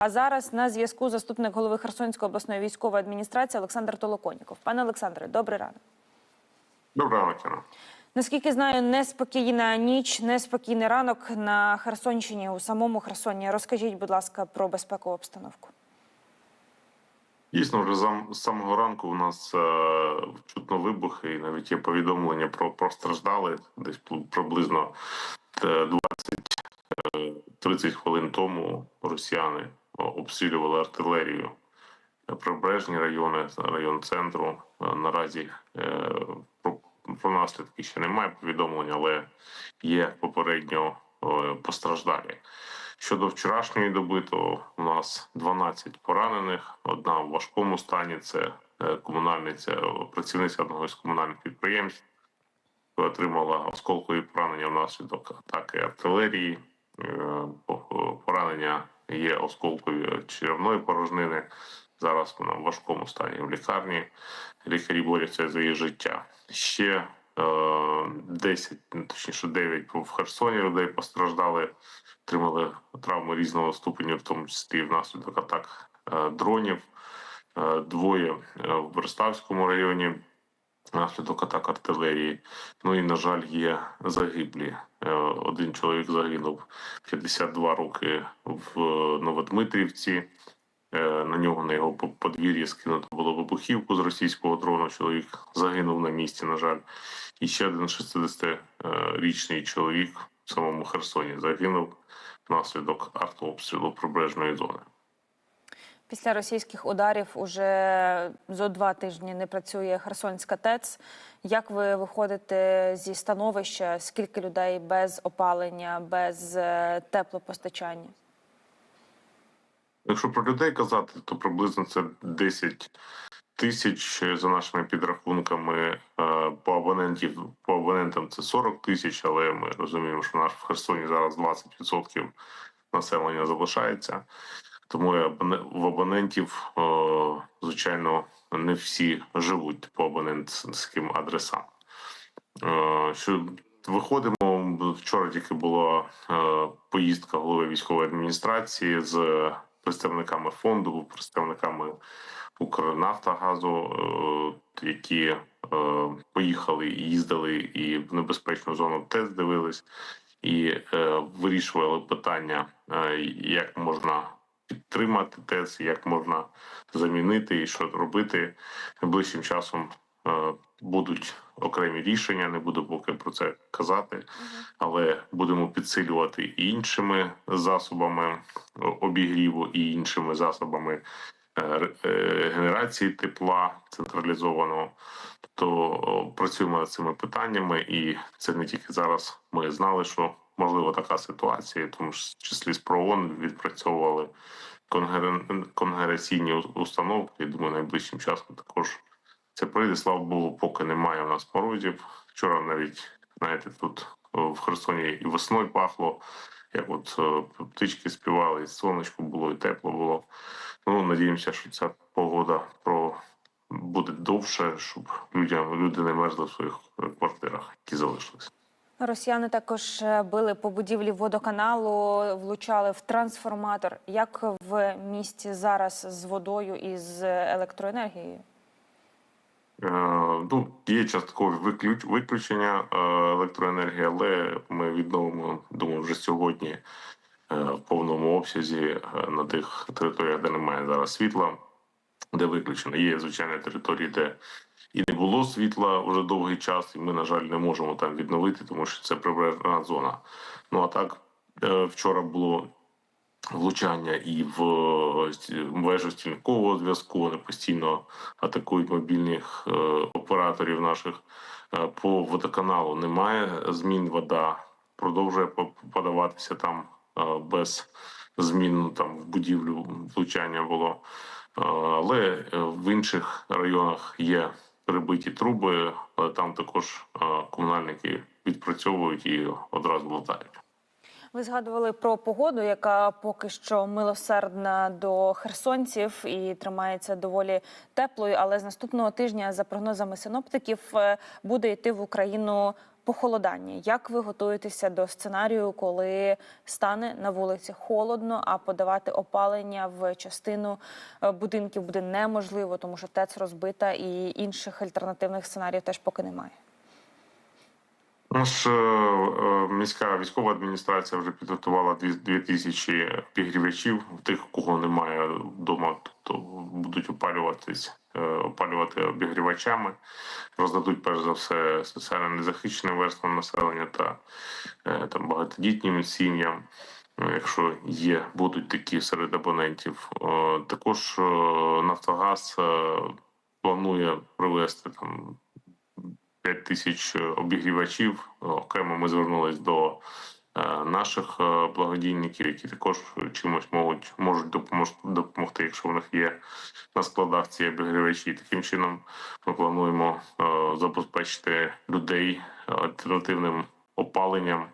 А зараз на зв'язку заступник голови Херсонської обласної військової адміністрації Олександр Толоконіков. Пане Олександре, добрий ранок. Доброго вечора. Наскільки знаю, неспокійна ніч, неспокійний ранок на Херсонщині у самому Херсоні. Розкажіть, будь ласка, про безпекову обстановку. Дійсно, вже з самого ранку у нас е, чутно вибухи, і навіть є повідомлення про постраждали десь приблизно е, 20-30 хвилин тому росіяни обстрілювали артилерію е, прибережні райони, район центру. Е, Наразі е, про, про наслідки ще немає повідомлень, але є попередньо е, постраждалі. Щодо вчорашньої доби, то у нас 12 поранених, одна в важкому стані. Це е, комунальниця, е, працівниця одного з комунальних підприємств, яка отримала осколкові поранення внаслідок атаки артилерії. Е, Поранення є осколкові черевної порожнини. Зараз вона в важкому стані в лікарні. Лікарі борються за її життя. Ще е, 10, ну, точніше 9 в Херсоні людей постраждали отримали травми різного ступеню, в тому числі внаслідок атак е, дронів. Е, Двоє е, в Береславському районі внаслідок атак артилерії. Ну і, на жаль, є загиблі. Е, Один чоловік загинув 52 роки в Новодмитрівці. Е, На нього на його по- подвір'ї скинуто було вибухівку з російського дрону. Чоловік загинув на місці, на жаль. І ще один 60-річний чоловік в самому Херсоні загинув внаслідок артобстрілу прибережної зони. Після російських ударів уже зо два тижні не працює Херсонська ТЕЦ. Як ви виходите зі становища? Скільки людей без опалення, без е, теплопостачання? Якщо про людей казати, то приблизно це 10 тисяч за нашими підрахунками. Е, По абонентів по абонентам це 40 тисяч, але ми розуміємо, що в Херсоні зараз 20% населення залишається. Тому в абонентів, е, звичайно, не всі живуть по абонентським адресам. Е, Що виходимо вчора? Тільки була е, поїздка голови військової адміністрації з представниками фонду, представниками Укрнафтогазу, які поїхали і їздили і в небезпечну зону ТЕС дивились, і вирішували питання, як можна підтримати ТЕС, як можна замінити і що робити найближчим часом. е, Будуть окремі рішення, не буду поки про це казати, але будемо підсилювати і іншими засобами обігріву, і іншими засобами е, е, генерації тепла централізованого. Тобто о, працюємо над цими питаннями, і це не тільки зараз. Ми знали, що можливо така ситуація, в тому ж числі з ПРООН відпрацьовували конгресійні установки. Я думаю, найближчим часом також це прийде. Слава Богу, поки немає у нас морозів. Вчора навіть знаєте, тут в Херсоні і весною пахло, як от е, птички співали, і сонечко було, і тепло було. Ну, надіємося, що ця погода про буде довше, щоб людям люди не мерзли в своїх е, квартирах, які залишились. Росіяни також е, били по будівлі водоканалу, влучали в трансформатор. Як в місті зараз з водою і з електроенергією? Е, Ну, є часткові виключ, виключення е, електроенергії, але ми відновимо, думаю, вже сьогодні е, в повному обсязі на тих територіях, де немає зараз світла, де виключено. Є звичайно території, де і не було світла вже довгий час, і ми, на жаль, не можемо там відновити, тому що це прибережна зона. Ну а так е, вчора було влучання і в е, вежу стільникового зв'язку. Вони постійно атакують мобільних е, операторів наших. По водоканалу немає змін. Вода продовжує по- подаватися там без змін. Ну, Там в будівлю влучання було. Але в інших районах є перебиті труби, але там також е, комунальники відпрацьовують і одразу латають. Ви згадували про погоду, яка поки що милосердна до херсонців і тримається доволі теплою. Але з наступного тижня, за прогнозами синоптиків, е, буде йти в Україну похолодання. Як ви готуєтеся до сценарію, коли стане на вулиці холодно, а подавати опалення в частину е, будинків буде неможливо, тому що ТЕЦ розбита і інших альтернативних сценаріїв теж поки немає. Наш е, е, міська військова адміністрація вже підготувала дві, дві тисячі обігрівачів. Тих, кого немає вдома, то будуть опалюватись, е, опалювати обігрівачами. Роздадуть перш за все соціально незахищеним верствам населення та там багатодітнім сім'ям. е, Якщо є, будуть такі серед абонентів. Також Нафтогаз планує привезти там 5 тисяч обігрівачів. Окремо ми звернулись до е, наших е, благодійників, які також чимось можуть можуть допомогти, якщо в них є на складах ці обігрівачі. Таким чином ми плануємо е, забезпечити людей альтернативним опаленням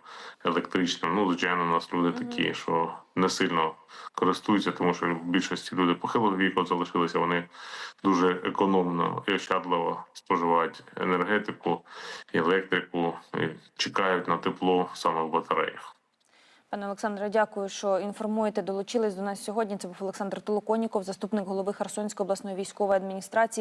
електричним. Ну, звичайно, у нас люди такі, що не сильно користуються, тому що в більшості люди похилого віку залишилися. Вони дуже економно і ощадливо споживають енергетику, електрику, і чекають на тепло саме в батареях. Пане Олександре, дякую, що інформуєте. Долучились до нас сьогодні. Це був Олександр Толоконіков, заступник голови Херсонської обласної військової адміністрації.